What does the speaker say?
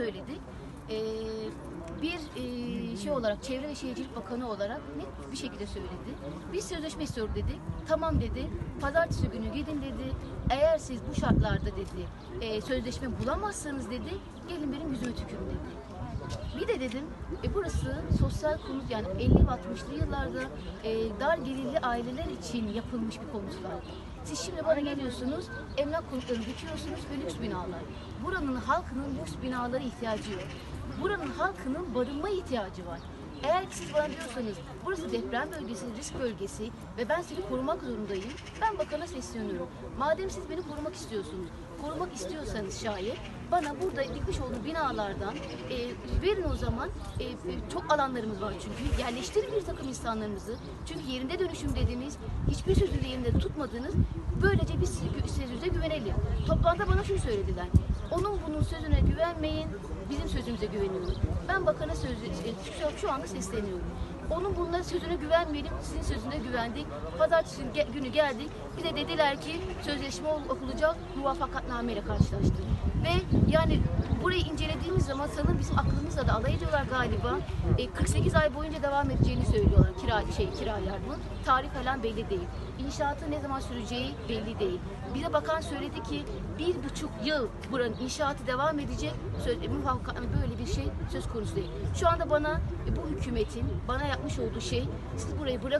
söyledi. Ee, bir e, şey olarak Çevre ve Şehircilik Bakanı olarak net bir şekilde söyledi. Biz sözleşme istiyoruz dedi. Tamam dedi. Pazartesi günü gidin dedi. Eğer siz bu şartlarda dedi e, sözleşme bulamazsanız dedi gelin benim yüzüme tükürün dedi. Bir de dedim, e, burası sosyal konut yani 50 ve 60'lı yıllarda e, dar gelirli aileler için yapılmış bir konutlar. Siz şimdi bana geliyorsunuz, emlak konutlarını dikiyorsunuz ve lüks binalar. Buranın halkının lüks binalara ihtiyacı yok. Buranın halkının barınma ihtiyacı var. Eğer siz bana diyorsanız burası deprem bölgesi, risk bölgesi ve ben seni korumak zorundayım. Ben bakana sesleniyorum. Madem siz beni korumak istiyorsunuz, korumak istiyorsanız şayet bana burada dikmiş olduğu binalardan e, verin o zaman. E, çok alanlarımız var çünkü. Yerleştirin bir takım insanlarımızı. Çünkü yerinde dönüşüm dediğimiz hiçbir sözü de yerinde tutmadınız. Böylece biz siz- sözünüze güvenelim. Toplantıda bana şunu söylediler. Onun bunun sözüne güvenmeyin, bizim sözümüze güveniyoruz. Ben bakana söz, e, şu anda sesleniyorum. Onun bunların sözüne güvenmeyelim, sizin sözüne güvendik. Pazartesi günü geldik. Bir de dediler ki sözleşme okulacak, muvaffakatname ile karşılaştık. Ve yani burayı incelediğimiz zaman sanırım bizim aklımızla da alay ediyorlar galiba. E, 48 ay boyunca devam edeceğini söylüyorlar kira şey kiralar bunun. Tarih falan belli değil. İnşaatı ne zaman süreceği belli değil. Bize bakan söyledi ki bir buçuk yıl buranın inşaatı devam edecek. Söz, e, böyle bir şey söz konusu değil. Şu anda bana e, bu hükümetin bana yapmış olduğu şey siz burayı bırak